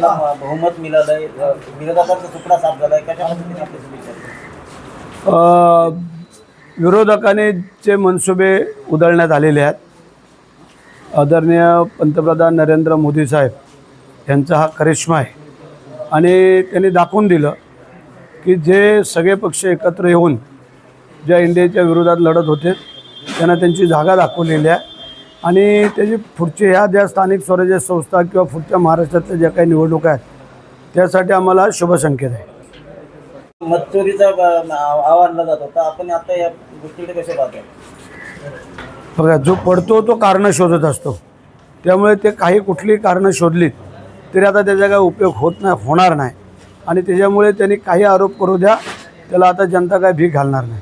त्याला बहुमत मिळालंय. विरोधकांचा तुकडा साफ झालाय. कशा पद्धतीने आपल्या शुभेच्छा विरोधकाने विरोधकांनी जे मनसुबे उधळण्यात आलेले आहेत आदरणीय पंतप्रधान नरेंद्र मोदी साहेब यांचा हा करिश्मा आहे. आणि त्यांनी दाखवून दिलं की जे सगळे पक्ष एकत्र येऊन ज्या इंडियाच्या विरोधात लढत होते त्यांना त्यांची जागा दाखवलेली आहे. आणि त्याची पुढच्या ह्या ज्या स्थानिक स्वराज्य संस्था किंवा पुढच्या महाराष्ट्रातल्या ज्या काही निवडणुका आहेत त्यासाठी आम्हाला शुभसंकेत आहे. मतचोरीचा अ, आव आणला जात होता. आपण आता या गोष्टीकडे कसे पाहतो बघा जो पडतो तो कारणं शोधत असतो. त्यामुळे ते काही कुठली कारणं शोधलीत तरी आता त्याचा काय उपयोग होत नाही होणार नाही. आणि त्याच्यामुळे त्यांनी काही आरोप करू द्या त्याला आता जनता काय भीक घालणार नाही.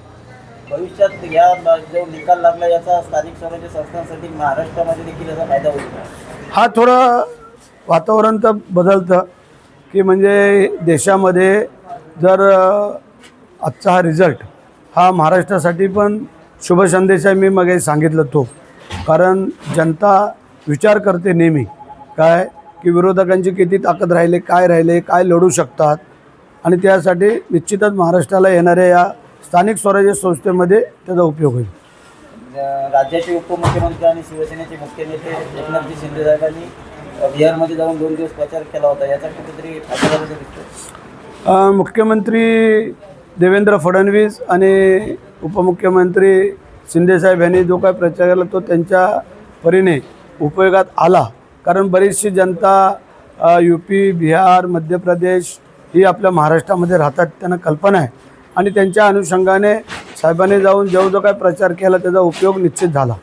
भविष्यात या जो निकाल लागला याचा स्थानिक स्वराज्य संस्थांसाठी महाराष्ट्रामध्ये देखील याचा फायदा होईल. हा थोडं वातावरण तर बदलतं की म्हणजे देशामध्ये जर आजचा हा रिझल्ट हा महाराष्ट्रासाठी पण शुभ संदेश आहे मी मग सांगितलं तो. कारण जनता विचार करते नेहमी काय की विरोधकांची किती ताकद राहिले काय राहिले काय लढू शकतात. आणि त्यासाठी निश्चितच महाराष्ट्राला येणाऱ्या या स्थानिक स्वराज्य संस्थेमध्ये त्याचा उपयोग होईल. राज्याचे उपमुख्यमंत्री आणि शिवसेनेचे मुख्य नेते एकनाथजी शिंदे साहेबांनी बिहारमध्ये जाऊन दोन दिवस प्रचार केला होता. याचा कुठेतरी फायदा मुख्यमंत्री देवेंद्र फडणवीस आणि उपमुख्यमंत्री शिंदेसाहेब यांनी जो काय प्रचार केला तो त्यांच्या परीने उपयोगात आला. कारण बरीचशी जनता यू पी बिहार मध्य प्रदेश ही आपल्या महाराष्ट्रामध्ये राहतात त्यांना कल्पना आहे. आणि त्यांच्या अनुषंगाने साहेबांनी जाऊन जो जो काय प्रचार केला त्याचा उपयोग निश्चित झाला.